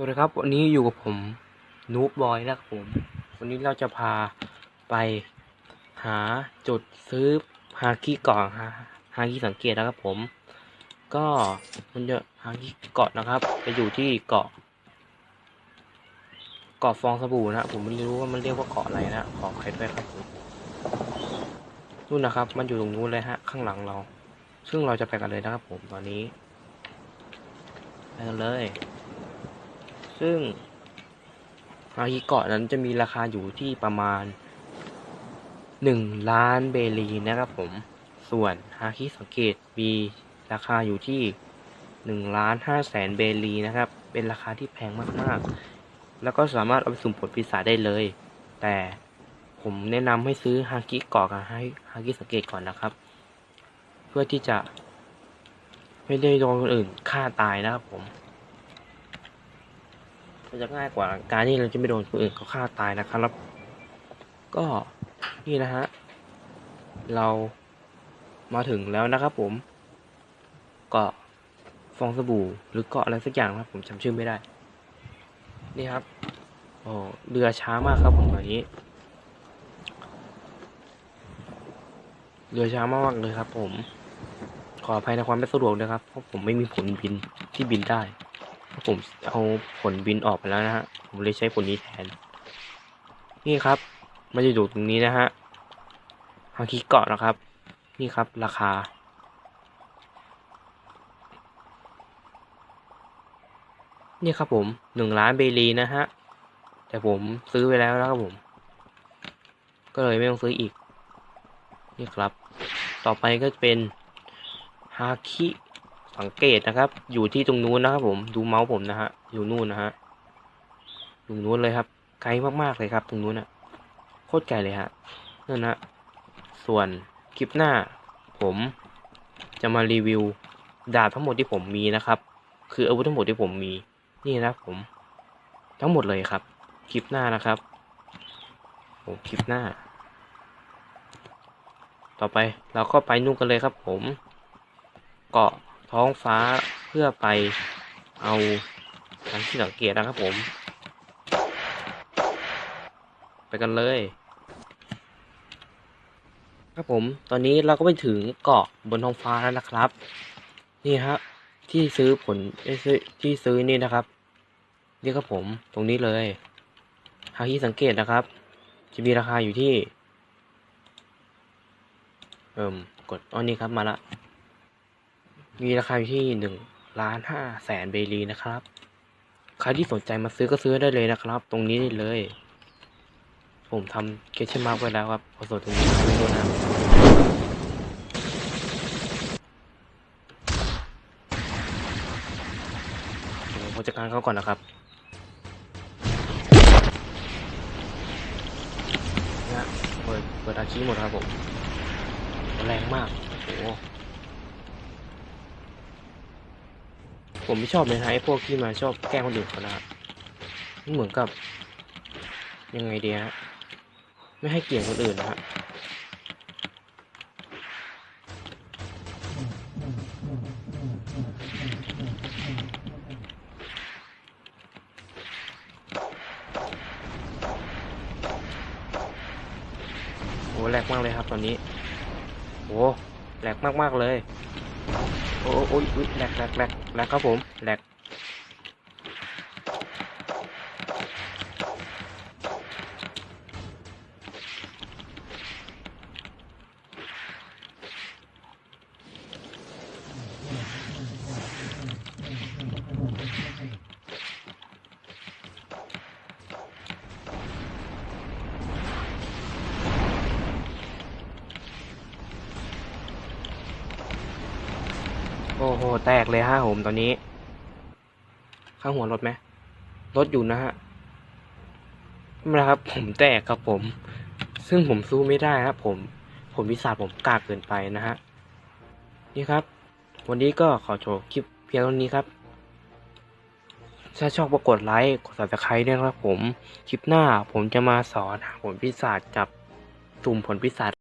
วัสดีครับวันนี้อยู่กับผมนูบบอยนะครับผม วันนี้เราจะพาไปหาจุดซื้อฮาคิเกาะฮาฮาคิสังเกตนะครับผม ก็มันจะฮาคิเกาะนะครับจะอยู่ที่เกาะ เกาะฟองสบู่นะผมไม่รู้ว่ามันเรียกว่าเกาะอะไรนะขอใครด้วยครับผมนู่นนะครับ มันอยู่ตรงนู้นเลยฮะข้างหลังเรา ซึ่งเราจะไปกันเลยนะครับผมตอนนี้ไปกันเลย ซึ่งฮาคิเกาะนั้นจะมีราคาอยู่ที่ประมาณหนึ่งล้านเบลีนะครับผม ส่วนฮาคิสังเกตมีราคาอยู่ที่หนึ่งล้านห้าแสนเบลีนะครับ เป็นราคาที่แพงมากๆ แล้วก็สามารถเอาไปสุ่มผลปีศาจได้เลย แต่ผมแนะนำให้ซื้อฮาคิเกาะกับฮาคิสังเกตก่อนนะครับ เพื่อที่จะไม่ได้โดนคนอื่นฆ่าตายนะครับผม มันจะง่ายกว่าการที่เราจะไม่โดนคนอื่นเขาฆ่าตายนะครับ ก็นี่นะฮะเรามาถึงแล้วนะครับผมเกาะฟองสบู่หรือเกาะอะไรสักอย่างนะครับ ผมจำชื่อไม่ได้ นี่ครับโอ้เรือช้ามากครับผมตอนนี้เรือช้ามากเลยครับ ผม ขออภัยในความไม่สะดวกนะครับเพราะผมไม่มีผลบินที่บินได้ ผมเอาผลบินออกไปแล้วนะฮะ ผมเลยใช้ผลนี้แทน นี่ครับ มันจะอยู่ตรงนี้นะฮะฮาคิเกาะนะครับ นี่ครับ ราคา นี่ครับผมหนึ่งล้านเบลีนะฮะ แต่ผมซื้อไปแล้วนะครับผม ก็เลยไม่ต้องซื้ออีก นี่ครับ ต่อไปก็จะเป็นฮาคิ สังเกตนะครับ อยู่ที่ตรงนู้นนะครับ ผมดูเมาส์ผมนะฮะอยู่นู่นนะฮะตรงนู้นเลยครับ ไกลมากๆเลยครับ ตรงนู้นอะโคตรไกลเลยฮะนั่นนะส่วนคลิปหน้า ผมจะมารีวิวดาบทั้งหมดที่ผมมีนะครับ คืออาวุธทั้งหมดที่ผมมีนี่นะผม ทั้งหมดเลยครับ คลิปหน้านะครับผมคลิปหน้า ต่อไปเราก็ไปนู่นกันเลยครับ ผม เกาะ ท้องฟ้าเพื่อไปเอาทางที่สังเกตนะครับผม ไปกันเลย ครับผม ตอนนี้เราก็ไปถึงเกาะบนท้องฟ้าแล้วนะครับ นี่ฮะที่ซื้อผลเอ้ยซื้อที่ซื้อนี่นะครับนี่ครับผมตรงนี้เลยหากที่สังเกตนะครับ จะมีราคาอยู่ที่ เอิ่มกดอ๋อนี่ครับมาละ มีราคาอยู่ที่หนึ่งล้านห้าแสนเบลีนะครับ ใครที่สนใจมาซื้อก็ซื้อได้เลยนะครับ ตรงนี้ได้เลย ผมทำเคชมาร์กไว้แล้วครับพอสดตรงนี้ไม่รู้นะผมจัดการเขาก่อนนะครับนะเปิดเปิดอาชีพหมดครับผม แรงมาก โอ้โห ผมไม่ชอบเลยนะไอ้พวกที่มาชอบแกล้งคนอื่นเขานะครับเหมือนกับ ยังไงดีฮะไม่ให้เกียรติคนอื่นนะฮะโอ้แหลกมากเลยครับตอนนี้โอ้แหลกมากๆเลย โอ้ยอุ๊ยแหลกแหลกแหลกแหลกครับผมแหลก โอ้โห แตกเลยฮะผมตอนนี้ ข้างหัวรถไหมรถอยู่นะฮะไม่เป็นไครับ ผมแตกครับผม ซึ่งผมสู้ไม่ได้ครับผม ผมวิสาผมกากเกินไปนะฮะ นี่ครับ วันนี้ก็ขอโชว์คลิปเพียงเท่านี้ครับ ถ้าชอบก็กดไลค์ กด subscribe ด้วยนะครับผม คลิปหน้าผมจะมาสอนผลพิศาจกับสุ่มผลพิศาจ